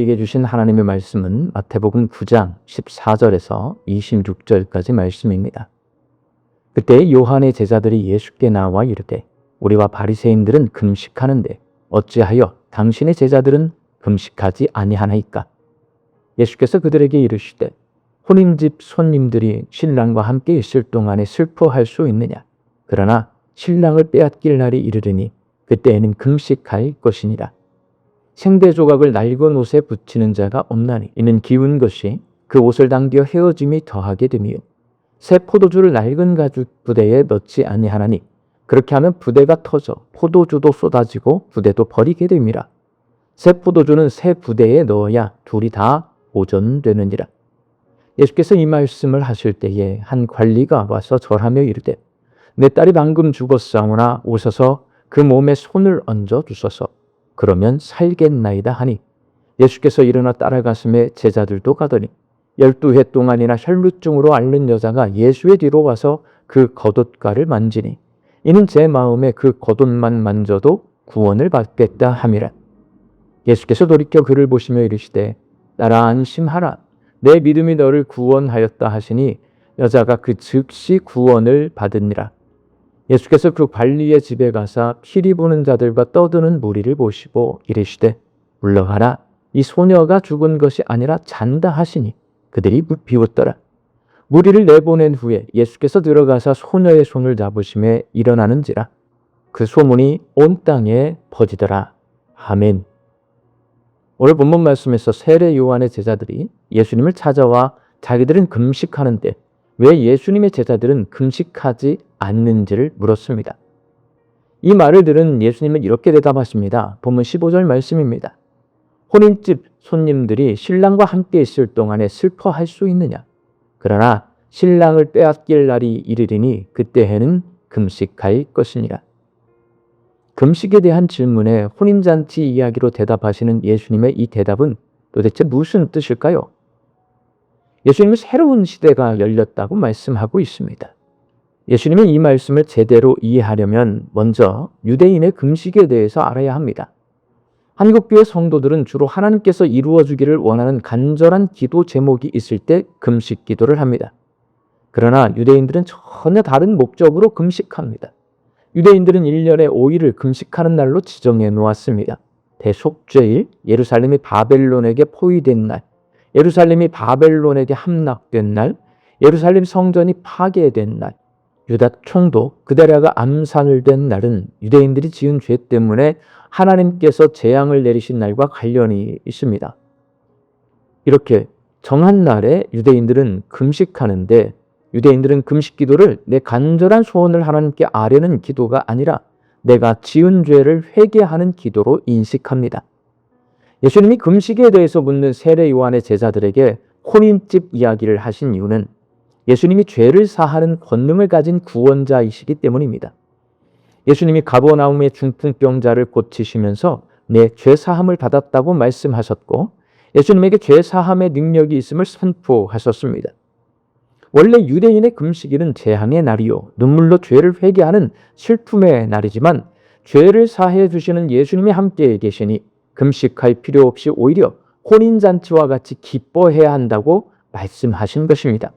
우리에게 주신 하나님의 말씀은 마태복음 9장 14절에서 26절까지 말씀입니다. 그때 요한의 제자들이 예수께 나와 이르되 우리와 바리새인들은 금식하는데 어찌하여 당신의 제자들은 금식하지 아니하나이까? 예수께서 그들에게 이르시되 혼인집 손님들이 신랑과 함께 있을 동안에 슬퍼할 수 있느냐? 그러나 신랑을 빼앗길 날이 이르르니 그때에는 금식할 것이니라. 생대 조각을 낡은 옷에 붙이는 자가 없나니 이는 기운 것이 그 옷을 당겨 헤어짐이 더하게 되며 새 포도주를 낡은 가죽 부대에 넣지 아니하나니 그렇게 하면 부대가 터져 포도주도 쏟아지고 부대도 버리게 됨이라. 새 포도주는 새 부대에 넣어야 둘이 다 보존되느니라. 예수께서 이 말씀을 하실 때에 한 관리가 와서 절하며 이르되 내 딸이 방금 죽었사오나 오셔서 그 몸에 손을 얹어 주소서 그러면 살겠나이다 하니 예수께서 일어나 따라가슴에 제자들도 가더니 열두 해 동안이나 혈루증으로 앓는 여자가 예수의 뒤로 와서 그 겉옷가를 만지니 이는 제 마음에 그 겉옷만 만져도 구원을 받겠다 함이라. 예수께서 돌이켜 그를 보시며 이르시되 나라 안심하라 내 믿음이 너를 구원하였다 하시니 여자가 그 즉시 구원을 받으니라. 예수께서 그 관리의 집에 가사 피리 부는 자들과 떠드는 무리를 보시고 이르시되 물러가라 이 소녀가 죽은 것이 아니라 잔다 하시니 그들이 비웃더라. 무리를 내보낸 후에 예수께서 들어가사 소녀의 손을 잡으심에 일어나는지라 그 소문이 온 땅에 퍼지더라. 아멘. 오늘 본문 말씀에서 세례 요한의 제자들이 예수님을 찾아와 자기들은 금식하는데 왜 예수님의 제자들은 금식하지 않는지를 물었습니다. 이 말을 들은 예수님은 이렇게 대답하십니다. 본문 15절 말씀입니다. 혼인집 손님들이 신랑과 함께 있을 동안에 슬퍼할 수 있느냐? 그러나 신랑을 빼앗길 날이 이르리니 그때에는 금식할 것이니라. 금식에 대한 질문에 혼인잔치 이야기로 대답하시는 예수님의 이 대답은 도대체 무슨 뜻일까요? 예수님은 새로운 시대가 열렸다고 말씀하고 있습니다. 예수님은 이 말씀을 제대로 이해하려면 먼저 유대인의 금식에 대해서 알아야 합니다. 한국교회 성도들은 주로 하나님께서 이루어 주기를 원하는 간절한 기도 제목이 있을 때 금식 기도를 합니다. 그러나 유대인들은 전혀 다른 목적으로 금식합니다. 유대인들은 1년에 5일을 금식하는 날로 지정해 놓았습니다. 대속죄일, 예루살렘이 바벨론에게 포위된 날, 예루살렘이 바벨론에게 함락된 날, 예루살렘 성전이 파괴된 날, 유다 총독 그다랴가 암살된 날은 유대인들이 지은 죄 때문에 하나님께서 재앙을 내리신 날과 관련이 있습니다. 이렇게 정한 날에 유대인들은 금식하는데 유대인들은 금식 기도를 내 간절한 소원을 하나님께 아뢰는 기도가 아니라 내가 지은 죄를 회개하는 기도로 인식합니다. 예수님이 금식에 대해서 묻는 세례 요한의 제자들에게 혼인집 이야기를 하신 이유는 예수님이 죄를 사하는 권능을 가진 구원자이시기 때문입니다. 예수님이 가버나움의 중풍병자를 고치시면서 내 죄 사함을 받았다고 말씀하셨고 예수님에게 죄 사함의 능력이 있음을 선포하셨습니다. 원래 유대인의 금식일은 재앙의 날이요 눈물로 죄를 회개하는 슬픔의 날이지만 죄를 사해 주시는 예수님이 함께 계시니 금식할 필요 없이 오히려 혼인잔치와 같이 기뻐해야 한다고 말씀하신 것입니다.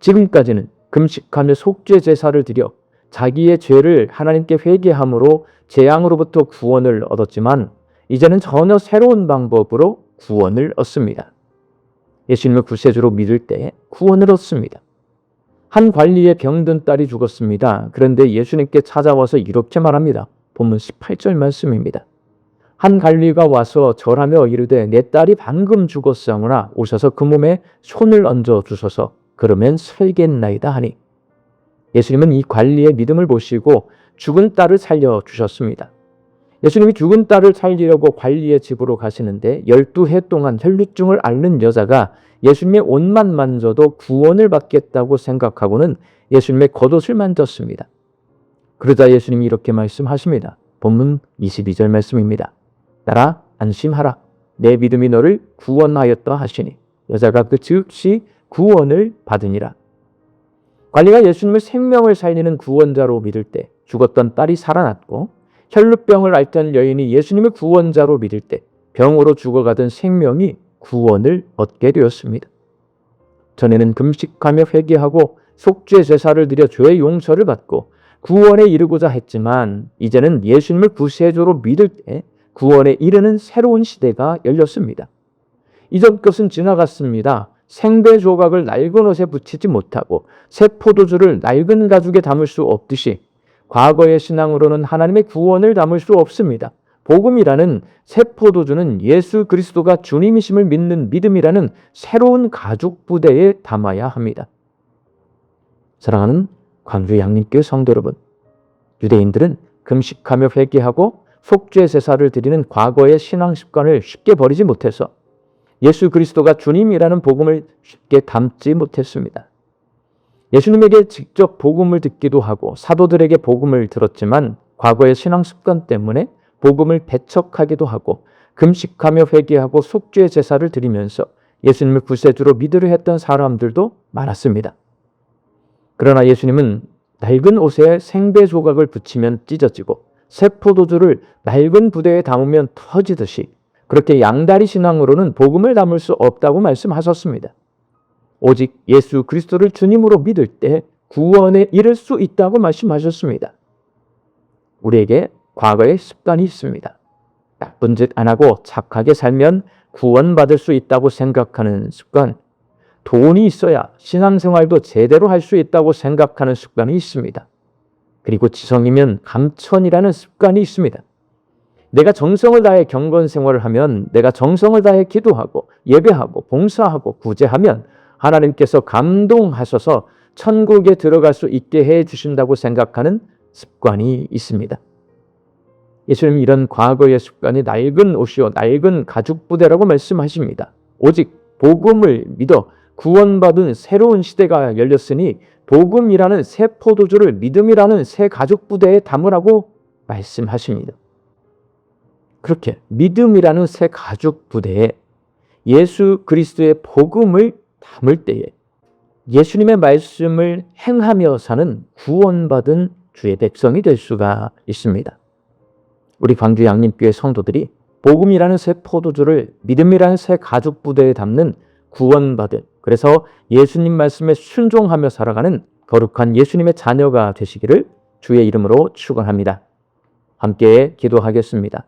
지금까지는 금식하며 속죄 제사를 드려 자기의 죄를 하나님께 회개함으로 재앙으로부터 구원을 얻었지만 이제는 전혀 새로운 방법으로 구원을 얻습니다. 예수님을 구세주로 믿을 때 구원을 얻습니다. 한 관리의 병든 딸이 죽었습니다. 그런데 예수님께 찾아와서 이렇게 말합니다. 본문 18절 말씀입니다. 한 관리가 와서 절하며 이르되 내 딸이 방금 죽었사오나 오셔서 그 몸에 손을 얹어 주소서 그러면 살겠나이다 하니 예수님은 이 관리의 믿음을 보시고 죽은 딸을 살려 주셨습니다. 예수님이 죽은 딸을 살리려고 관리의 집으로 가시는데 12해 동안 혈류증을 앓는 여자가 예수님의 옷만 만져도 구원을 받겠다고 생각하고는 예수님의 겉옷을 만졌습니다. 그러자 예수님이 이렇게 말씀하십니다. 본문 22절 말씀입니다. 나라 안심하라. 내 믿음이 너를 구원하였다 하시니 여자가 그 즉시 구원을 받으니라. 관리가 예수님을 생명을 살리는 구원자로 믿을 때 죽었던 딸이 살아났고 혈루병을 앓던 여인이 예수님을 구원자로 믿을 때 병으로 죽어가던 생명이 구원을 얻게 되었습니다. 전에는 금식하며 회개하고 속죄 제사를 드려 죄의 용서를 받고 구원에 이르고자 했지만 이제는 예수님을 구세주로 믿을 때 구원에 이르는 새로운 시대가 열렸습니다. 이전 것은 지나갔습니다. 생배 조각을 낡은 옷에 붙이지 못하고 새 포도주를 낡은 가죽에 담을 수 없듯이 과거의 신앙으로는 하나님의 구원을 담을 수 없습니다. 복음이라는 새 포도주는 예수 그리스도가 주님이심을 믿는 믿음이라는 새로운 가죽 부대에 담아야 합니다. 사랑하는 광주 양림교회 성도 여러분, 유대인들은 금식하며 회개하고 속죄 제사를 드리는 과거의 신앙 습관을 쉽게 버리지 못해서 예수 그리스도가 주님이라는 복음을 쉽게 담지 못했습니다. 예수님에게 직접 복음을 듣기도 하고 사도들에게 복음을 들었지만 과거의 신앙 습관 때문에 복음을 배척하기도 하고 금식하며 회개하고 속죄 제사를 드리면서 예수님을 구세주로 믿으려 했던 사람들도 많았습니다. 그러나 예수님은 낡은 옷에 생배 조각을 붙이면 찢어지고 새 포도주를 낡은 부대에 담으면 터지듯이 그렇게 양다리 신앙으로는 복음을 담을 수 없다고 말씀하셨습니다. 오직 예수 그리스도를 주님으로 믿을 때 구원에 이를 수 있다고 말씀하셨습니다. 우리에게 과거의 습관이 있습니다. 나쁜 짓 안 하고 착하게 살면 구원받을 수 있다고 생각하는 습관. 돈이 있어야 신앙생활도 제대로 할 수 있다고 생각하는 습관이 있습니다. 그리고 지성이면 감천이라는 습관이 있습니다. 내가 정성을 다해 경건 생활을 하면 내가 정성을 다해 기도하고 예배하고 봉사하고 구제하면 하나님께서 감동하셔서 천국에 들어갈 수 있게 해 주신다고 생각하는 습관이 있습니다. 예수님 이런 과거의 습관이 낡은 옷이요 낡은 가죽 부대라고 말씀하십니다. 오직 복음을 믿어 구원받은 새로운 시대가 열렸으니 복음이라는 새 포도주를 믿음이라는 새 가죽 부대에 담으라고 말씀하십니다. 그렇게 믿음이라는 새 가죽 부대에 예수 그리스도의 복음을 담을 때에 예수님의 말씀을 행하며 사는 구원받은 주의 백성이 될 수가 있습니다. 우리 광주 양림교회 성도들이 복음이라는 새 포도주를 믿음이라는 새 가죽 부대에 담는 구원받은 그래서 예수님 말씀에 순종하며 살아가는 거룩한 예수님의 자녀가 되시기를 주의 이름으로 축원합니다. 함께 기도하겠습니다.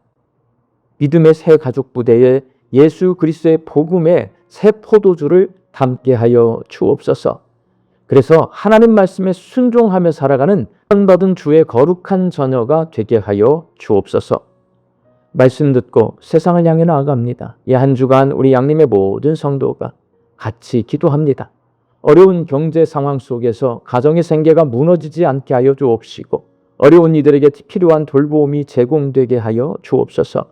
믿음의 새 가족 부대에 예수 그리스도의 복음의 새 포도주를 담게 하여 주옵소서. 그래서 하나님 말씀에 순종하며 살아가는 선받은 주의 거룩한 자녀가 되게 하여 주옵소서. 말씀 듣고 세상을 향해 나아갑니다. 이 한 주간 우리 양림의 모든 성도가 같이 기도합니다. 어려운 경제 상황 속에서 가정의 생계가 무너지지 않게 하여 주옵시고 어려운 이들에게 필요한 돌보음이 제공되게 하여 주옵소서.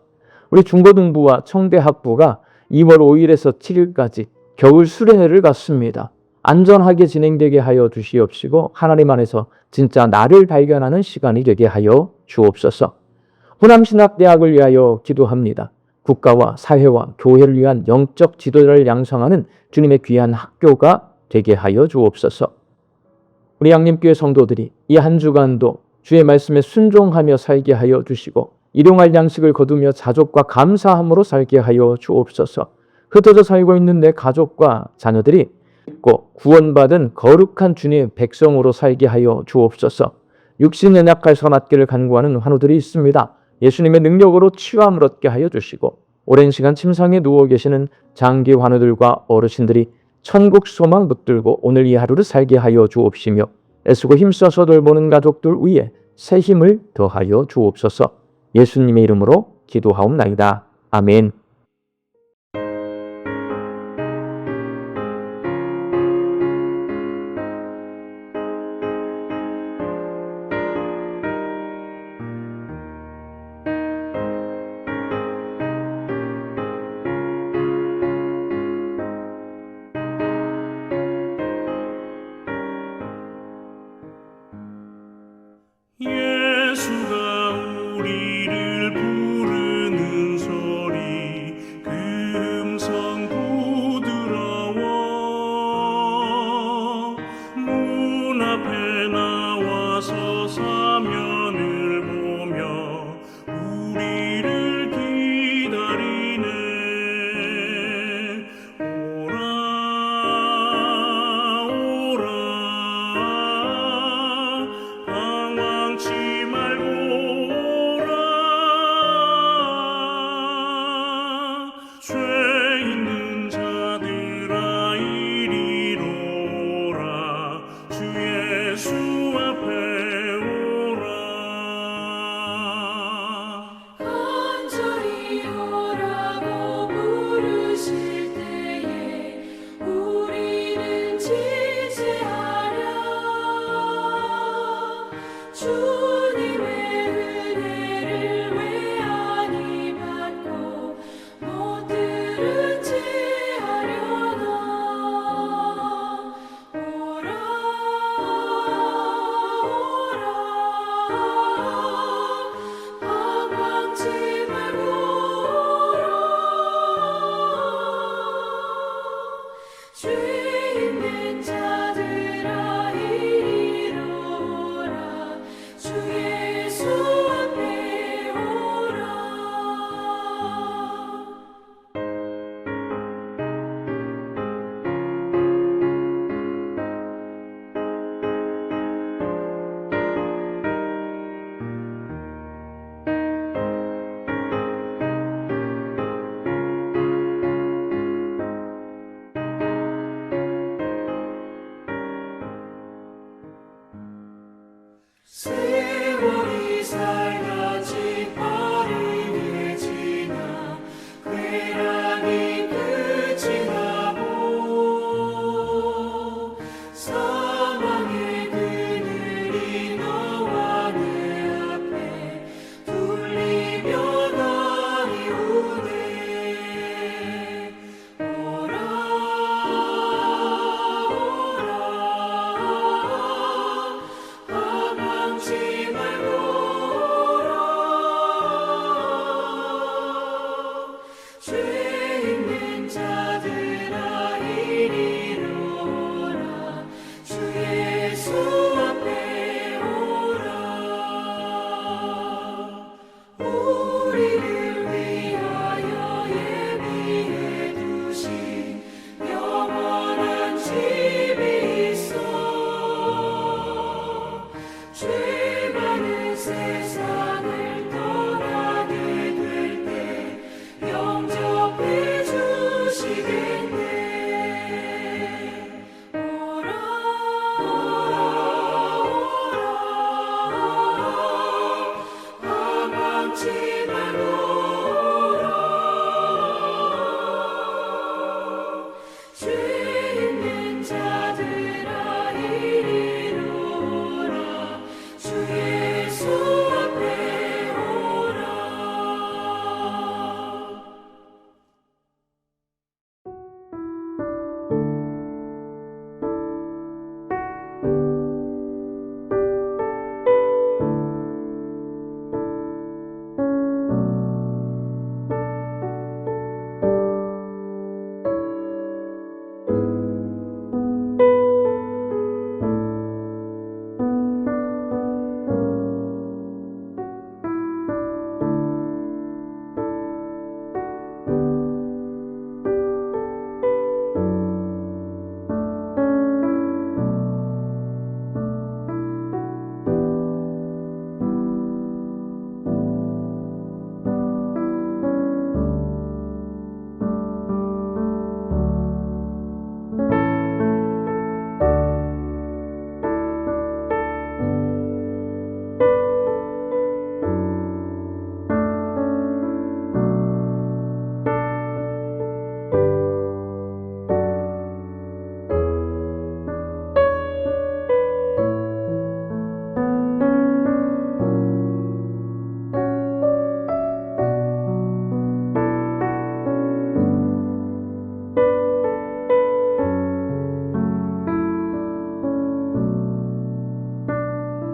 우리 중고등부와 청대학부가 2월 5일에서 7일까지 겨울 수련회를 갔습니다. 안전하게 진행되게 하여 주시옵시고 하나님 안에서 진짜 나를 발견하는 시간이 되게 하여 주옵소서. 호남신학대학을 위하여 기도합니다. 국가와 사회와 교회를 위한 영적 지도자를 양성하는 주님의 귀한 학교가 되게 하여 주옵소서. 우리 양림교회 성도들이 이 한 주간도 주의 말씀에 순종하며 살게 하여 주시고 일용할 양식을 거두며 자족과 감사함으로 살게 하여 주옵소서. 흩어져 살고 있는 내 가족과 자녀들이 믿고 구원받은 거룩한 주님의 백성으로 살게 하여 주옵소서. 육신의 낙할 선악기를 간구하는 환우들이 있습니다. 예수님의 능력으로 치유함을 얻게 하여 주시고 오랜 시간 침상에 누워 계시는 장기 환우들과 어르신들이 천국 소망 붙들고 오늘 이 하루를 살게 하여 주옵시며 애쓰고 힘써서 돌보는 가족들 위에 새 힘을 더하여 주옵소서. 예수님의 이름으로 기도하옵나이다. 아멘.